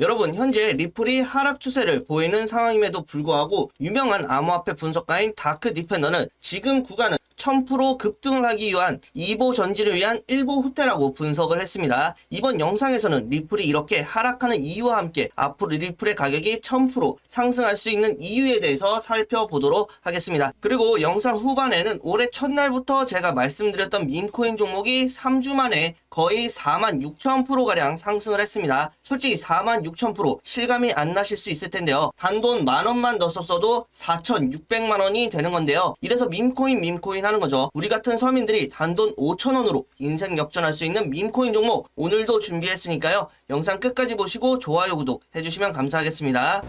여러분 현재 리플이 하락 추세를 보이는 상황임에도 불구하고 유명한 암호화폐 분석가인 다크 디펜더는 지금 구간은 1000% 급등을 하기 위한 2보 전지를 위한 1보 후퇴라고 분석을 했습니다. 이번 영상에서는 리플이 이렇게 하락하는 이유와 함께 앞으로 리플의 가격이 1000% 상승할 수 있는 이유에 대해서 살펴보도록 하겠습니다. 그리고 영상 후반에는 올해 첫날부터 제가 말씀드렸던 밈코인 종목이 3주 만에 거의 4만 6천 프로가량 상승을 했습니다. 솔직히 4만 6천 프로 실감이 안 나실 수 있을 텐데요. 단돈 만 원만 더 썼어도 4,600만 원이 되는 건데요. 이래서 밈코인 밈코인 하는 거죠. 우리 같은 서민들이 단돈 5천 원으로 인생 역전할 수 있는 밈코인 종목 오늘도 준비했으니까요. 영상 끝까지 보시고 좋아요 구독 해주시면 감사하겠습니다.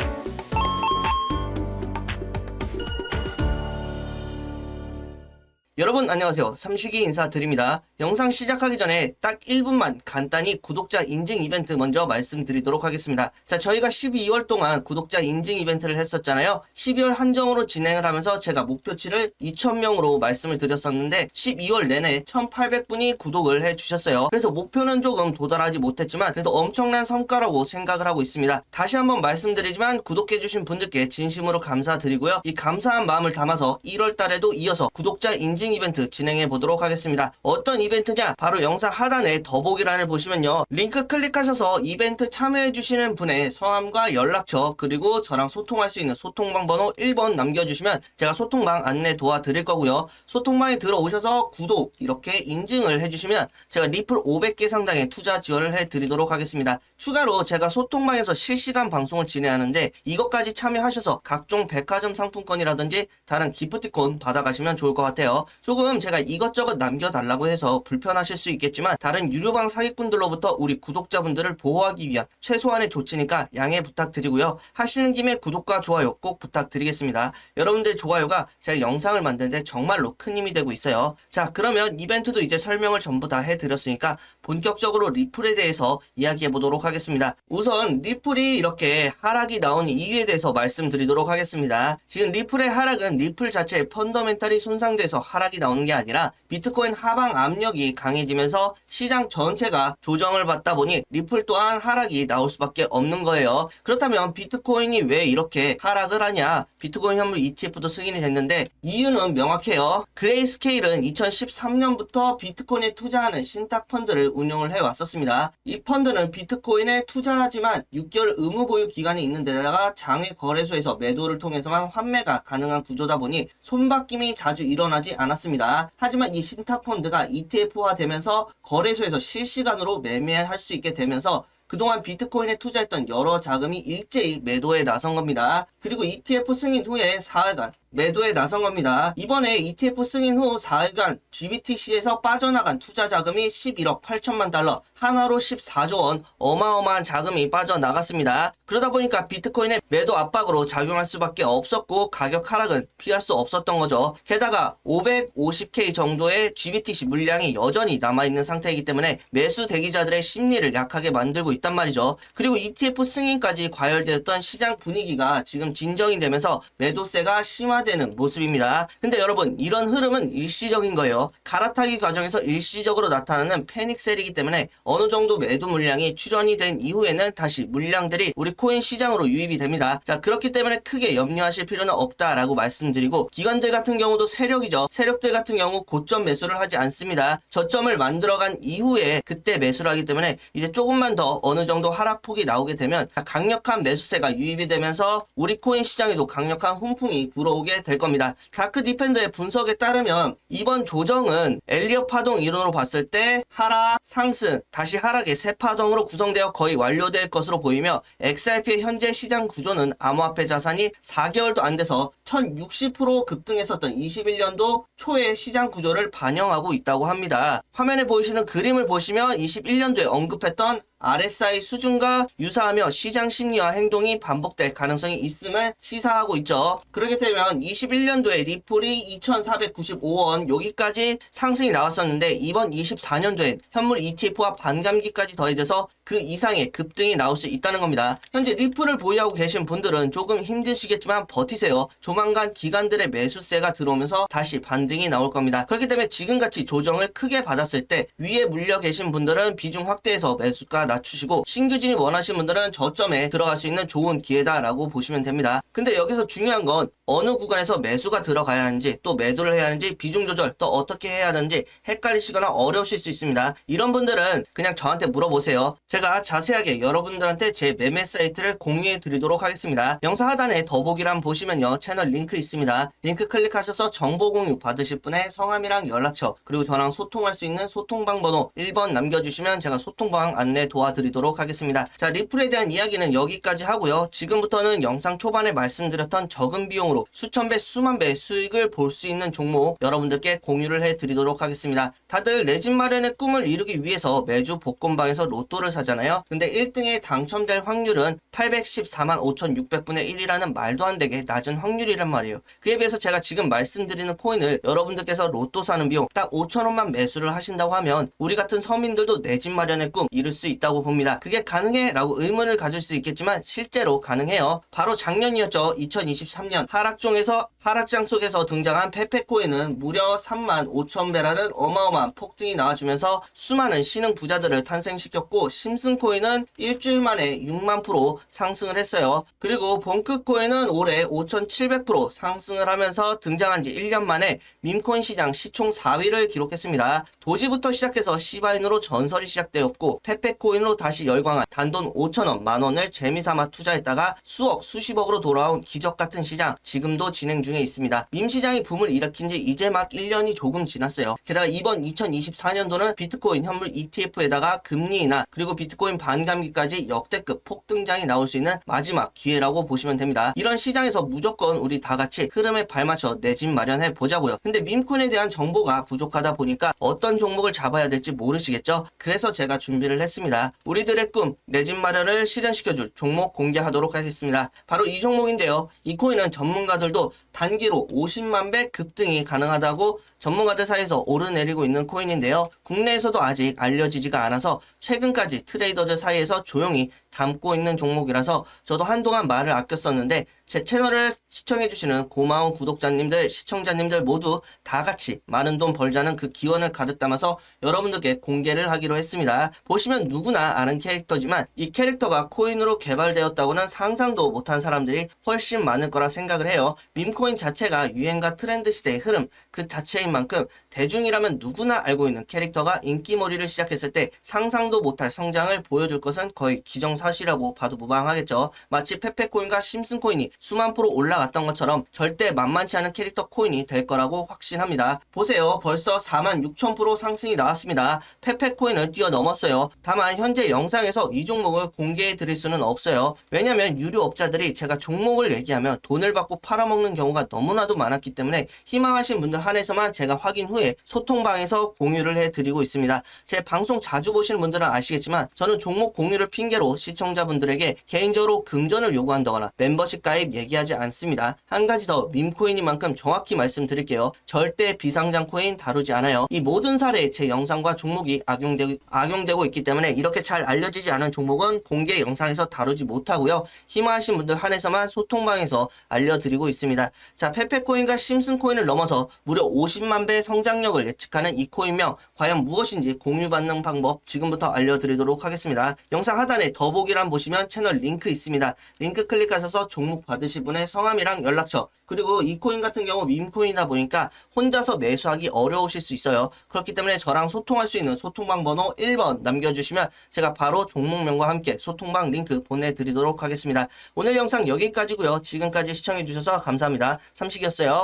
여러분 안녕하세요. 삼식이 인사드립니다. 영상 시작하기 전에 딱 1분만 간단히 구독자 인증 이벤트 먼저 말씀드리도록 하겠습니다. 자, 저희가 12월 동안 구독자 인증 이벤트를 했었잖아요. 12월 한정으로 진행을 하면서 제가 목표치를 2,000명으로 말씀을 드렸었는데 12월 내내 1,800분이 구독을 해주셨어요. 그래서 목표는 조금 도달하지 못했지만 그래도 엄청난 성과라고 생각을 하고 있습니다. 다시 한번 말씀드리지만 구독해주신 분들께 진심으로 감사드리고요. 이 감사한 마음을 담아서 1월 달에도 이어서 구독자 인증 이벤트 진행해 보도록 하겠습니다. 어떤 이벤트냐? 바로 영상 하단에 더보기란을 보시면요. 링크 클릭하셔서 이벤트 참여해 주시는 분의 성함과 연락처 그리고 저랑 소통할 수 있는 소통방 번호 1번 남겨주시면 제가 소통방 안내 도와드릴 거고요. 소통방에 들어오셔서 구독 이렇게 인증을 해주시면 제가 리플 500개 상당의 투자 지원을 해드리도록 하겠습니다. 추가로 제가 소통방에서 실시간 방송을 진행하는데 이것까지 참여하셔서 각종 백화점 상품권이라든지 다른 기프티콘 받아가시면 좋을 것 같아요. 조금 제가 이것저것 남겨달라고 해서 불편하실 수 있겠지만 다른 유료방 사기꾼들로부터 우리 구독자분들을 보호하기 위한 최소한의 조치니까 양해 부탁드리고요. 하시는 김에 구독과 좋아요 꼭 부탁드리겠습니다. 여러분들 좋아요가 제가 영상을 만드는데 정말로 큰 힘이 되고 있어요. 자 그러면 이벤트도 이제 설명을 전부 다 해드렸으니까 본격적으로 리플에 대해서 이야기해 보도록 하겠습니다. 우선 리플이 이렇게 하락이 나온 이유에 대해서 말씀드리도록 하겠습니다. 지금 리플의 하락은 리플 자체의 펀더멘탈이 손상돼서 하락 이 나오는 게 아니라 비트코인 하방 압력이 강해지면서 시장 전체가 조정을 받다 보니 리플 또한 하락이 나올 수밖에 없는 거예요. 그렇다면 비트코인이 왜 이렇게 하락을 하냐? 비트코인 현물 ETF도 승인이 됐는데 이유는 명확해요. 그레이스케일은 2013년부터 비트코인에 투자하는 신탁 펀드를 운영을 해 왔었습니다. 이 펀드는 비트코인에 투자하지만 6개월 의무 보유 기간이 있는 데다가 장외 거래소에서 매도를 통해서만 환매가 가능한 구조다 보니 손바뀜이 자주 일어나지 않았 습니다. 하지만 이 신탁 펀드가 ETF화 되면서 거래소에서 실시간으로 매매할 수 있게 되면서 그동안 비트코인에 투자했던 여러 자금이 일제히 매도에 나선 겁니다. 그리고 ETF 승인 후에 사흘간 매도에 나선 겁니다. 이번에 ETF 승인 후 4일간 GBTC에서 빠져나간 투자 자금이 11억 8천만 달러, 하나로 14조 원, 어마어마한 자금이 빠져나갔습니다. 그러다 보니까 비트코인의 매도 압박으로 작용할 수밖에 없었고 가격 하락은 피할 수 없었던 거죠. 게다가 550K 정도의 GBTC 물량이 여전히 남아있는 상태이기 때문에 매수 대기자들의 심리를 약하게 만들고 있단 말이죠. 그리고 ETF 승인까지 과열되었던 시장 분위기가 지금 진정이 되면서 매도세가 심화 되는 모습입니다. 근데 여러분 이런 흐름은 일시적인 거예요. 갈아타기 과정에서 일시적으로 나타나는 패닉셀이기 때문에 어느 정도 매도 물량이 출현이 된 이후에는 다시 물량들이 우리 코인 시장으로 유입이 됩니다. 자 그렇기 때문에 크게 염려하실 필요는 없다라고 말씀드리고 기관들 같은 경우도 세력이죠. 세력들 같은 경우 고점 매수를 하지 않습니다. 저점을 만들어간 이후에 그때 매수를 하기 때문에 이제 조금만 더 어느 정도 하락폭이 나오게 되면 강력한 매수세가 유입이 되면서 우리 코인 시장에도 강력한 훈풍이 불어오게 될 겁니다. 다크 디펜더의 분석에 따르면 이번 조정은 엘리엇 파동 이론으로 봤을 때 하락, 상승, 다시 하락의 세 파동으로 구성되어 거의 완료될 것으로 보이며 XRP의 현재 시장 구조는 암호화폐 자산이 4개월도 안 돼서 1060% 급등했었던 21년도 초의 시장 구조를 반영하고 있다고 합니다. 화면에 보이시는 그림을 보시면 21년도에 언급했던 RSI 수준과 유사하며 시장 심리와 행동이 반복될 가능성이 있음을 시사하고 있죠. 그렇게 되면 21년도에 리플이 2,495원 여기까지 상승이 나왔었는데 이번 24년도엔 현물 ETF와 반감기까지 더해져서 그 이상의 급등이 나올 수 있다는 겁니다. 현재 리플을 보유하고 계신 분들은 조금 힘드시겠지만 버티세요. 조만간 기관들의 매수세가 들어오면서 다시 반등이 나올 겁니다. 그렇기 때문에 지금같이 조정을 크게 받았을 때 위에 물려 계신 분들은 비중 확대해서 매수가 낮추시고 신규 진입 원하시는 분들은 저점에 들어갈 수 있는 좋은 기회다라고 보시면 됩니다. 근데 여기서 중요한 건 어느 구간에서 매수가 들어가야 하는지 또 매도를 해야 하는지 비중 조절 또 어떻게 해야 하는지 헷갈리시거나 어려우실 수 있습니다. 이런 분들은 그냥 저한테 물어보세요. 제가 자세하게 여러분들한테 제 매매 사이트를 공유해 드리도록 하겠습니다. 영상 하단에 더보기란 보시면요. 채널 링크 있습니다. 링크 클릭하셔서 정보 공유 받으실 분의 성함이랑 연락처 그리고 저랑 소통할 수 있는 소통방 번호 1번 남겨주시면 제가 소통방 안내 도와드리도록 하겠습니다. 자 리플에 대한 이야기는 여기까지 하고요. 지금부터는 영상 초반에 말씀드렸던 적은 비용으로 수천 배 수만 배 수익을 볼 수 있는 종목 여러분들께 공유를 해 드리도록 하겠습니다. 다들 내 집 마련의 꿈을 이루기 위해서 매주 복권방에서 로또를 사 잖아요. 근데 1등에 당첨될 확률은 814만 5,600분의 1이라는 말도 안 되게 낮은 확률이란 말이에요. 그에 비해서 제가 지금 말씀드리는 코인을 여러분들께서 로또 사는 비용 딱 5천원만 매수를 하신다고 하면 우리 같은 서민들도 내 집 마련의 꿈 이룰 수 있다고 봅니다. 그게 가능해? 라고 의문을 가질 수 있겠지만 실제로 가능해요. 바로 작년이었죠. 2023년 하락종에서 하락장 속에서 등장한 페페코인은 무려 3만 5천 배라는 어마어마한 폭등이 나와주면서 수많은 신흥 부자들을 탄생시켰고 심슨코인은 일주일 만에 6만 프로 상승을 했어요. 그리고 본크코인은 올해 5,700% 상승을 하면서 등장한 지 1년 만에 밈코인 시장 시총 4위를 기록했습니다. 도지부터 시작해서 시바인으로 전설이 시작되었고 페페코인으로 다시 열광한 단돈 5천원 만원을 재미삼아 투자했다가 수억 수십억으로 돌아온 기적 같은 시장 지금도 진행 중에 있습니다. 밈 시장이 붐을 일으킨 지 이제 막 1년이 조금 지났어요. 게다가 이번 2024년도는 비트코인 현물 ETF에다가 금리 인하 그리고 비트코인 반감기까지 역대급 폭등장이 나올 수 있는 마지막 기회라고 보시면 됩니다. 이런 시장에서 무조건 우리 다 같이 흐름에 발맞춰 내 집 마련해 보자고요. 근데 밈코인에 대한 정보가 부족하다 보니까 어떤 종목을 잡아야 될지 모르시겠죠? 그래서 제가 준비를 했습니다. 우리들의 꿈, 내 집 마련을 실현시켜줄 종목 공개하도록 하겠습니다. 바로 이 종목인데요. 이 코인은 전문가들도 단기로 50만 배 급등이 가능하다고 전문가들 사이에서 오르내리고 있는 코인인데요. 국내에서도 아직 알려지지가 않아서 최근까지 트레이더들 사이에서 조용히 담고 있는 종목이라서 저도 한동안 말을 아꼈었는데 제 채널을 시청해주시는 고마운 구독자님들, 시청자님들 모두 다 같이 많은 돈 벌자는 그 기원을 가득 담아서 여러분들께 공개를 하기로 했습니다. 보시면 누구나 아는 캐릭터지만 이 캐릭터가 코인으로 개발되었다고는 상상도 못한 사람들이 훨씬 많을 거라 생각을 해요. 밈코인 자체가 유행과 트렌드 시대의 흐름 그 자체인 만큼 대중이라면 누구나 알고 있는 캐릭터가 인기몰이를 시작했을 때 상상도 못할 성장을 보여줄 것은 거의 기정사실이라고 봐도 무방하겠죠. 마치 페페코인과 심슨코인이 수만 프로 올라갔던 것처럼 절대 만만치 않은 캐릭터 코인이 될 거라고 확신합니다. 보세요. 벌써 4만 6천 프로 상승이 나왔습니다. 페페 코인은 뛰어넘었어요. 다만 현재 영상에서 이 종목을 공개해 드릴 수는 없어요. 왜냐면 유료업자들이 제가 종목을 얘기하면 돈을 받고 팔아먹는 경우가 너무나도 많았기 때문에 희망하신 분들 한해서만 제가 확인 후에 소통방에서 공유를 해드리고 있습니다. 제 방송 자주 보시는 분들은 아시겠지만 저는 종목 공유를 핑계로 시청자분들에게 개인적으로 금전을 요구한다거나 멤버십 가입 얘기하지 않습니다. 한 가지 더 밈코인이만큼 정확히 말씀드릴게요. 절대 비상장 코인 다루지 않아요. 이 모든 사례에 제 영상과 종목이 악용되고, 악용되고 있기 때문에 이렇게 잘 알려지지 않은 종목은 공개 영상에서 다루지 못하고요. 희망하신 분들 한해서만 소통방에서 알려드리고 있습니다. 자, 페페코인과 심슨코인을 넘어서 무려 50만 배 성장력을 예측하는 이 코인명 과연 무엇인지 공유받는 방법 지금부터 알려드리도록 하겠습니다. 영상 하단에 더보기란 보시면 채널 링크 있습니다. 링크 클릭하셔서 종목 받으실 분의 성함이랑 연락처 그리고 이 코인 같은 경우 밈코인이다 보니까 혼자서 매수하기 어려우실 수 있어요. 그렇기 때문에 저랑 소통할 수 있는 소통방 번호 1번 남겨주시면 제가 바로 종목명과 함께 소통방 링크 보내드리도록 하겠습니다. 오늘 영상 여기까지고요. 지금까지 시청해주셔서 감사합니다. 삼식이었어요.